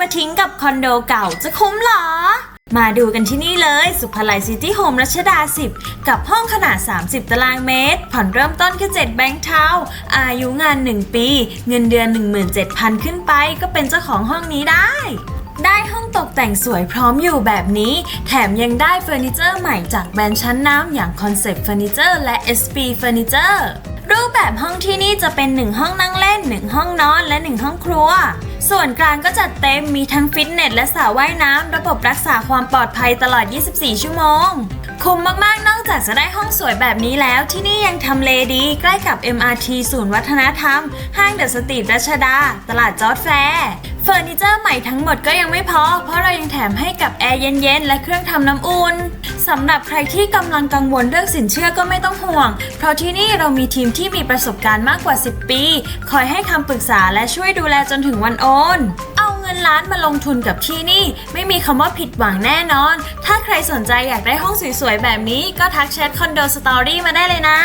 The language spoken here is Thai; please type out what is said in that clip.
มาทิ้งกับคอนโดเก่าจะคุ้มหรอ มาดูกันที่นี่เลย สุภลัยซิตี้โฮมรัชดา 10 กับห้องขนาด 30 ตารางเมตร ผ่อนเริ่มต้นแค่7แบงค์เทาอายุงาน 1 ปี เงินเดือน 17,000 ขึ้นไป ก็เป็นเจ้าของห้องนี้ได้ได้ห้องตกแต่งสวยพร้อมอยู่แบบนี้ แถมยังได้เฟอร์นิเจอร์ใหม่จากแบรนด์ชั้นนำอย่าง Concept Furniture และ SP Furniture รูปแบบห้องที่นี่จะเป็น 1 ห้องนั่งเล่น 1 ห้องนอนและ 1 ห้องครัว ส่วนกลางก็จัดเต็มมีทั้งฟิตเนสและสระว่ายน้ำ ระบบรักษาความปลอดภัยตลอด 24 ชั่วโมง คุ้มมากๆ นอกจากจะได้ห้องสวยแบบนี้แล้วที่นี่ยังทำเลดี ใกล้กับ MRT ศูนย์วัฒนธรรม ห้างเดอะสตรีทรัชดา ตลาดจอร์ดแฟร์เฟอร์นิเจอร์ใหม่ทั้งหมดก็ยังไม่พอ เพราะเรายังแถมให้กับแอร์เย็นๆและเครื่องทำน้ำอุ่น สำหรับใครที่กำลังกังวลเรื่องสินเชื่อก็ไม่ต้องห่วง เพราะที่นี่เรามีทีมที่มีประสบการณ์มากกว่า 10 ปี คอยให้คำปรึกษาและช่วยดูแลจนถึงวันโอน เอาเงินล้านมาลงทุนกับที่นี่ ไม่มีคำว่าผิดหวังแน่นอน ถ้าใครสนใจอยากได้ห้องสวยๆแบบนี้ก็ทักแชทคอนโดสตอรี่มาได้เลยนะ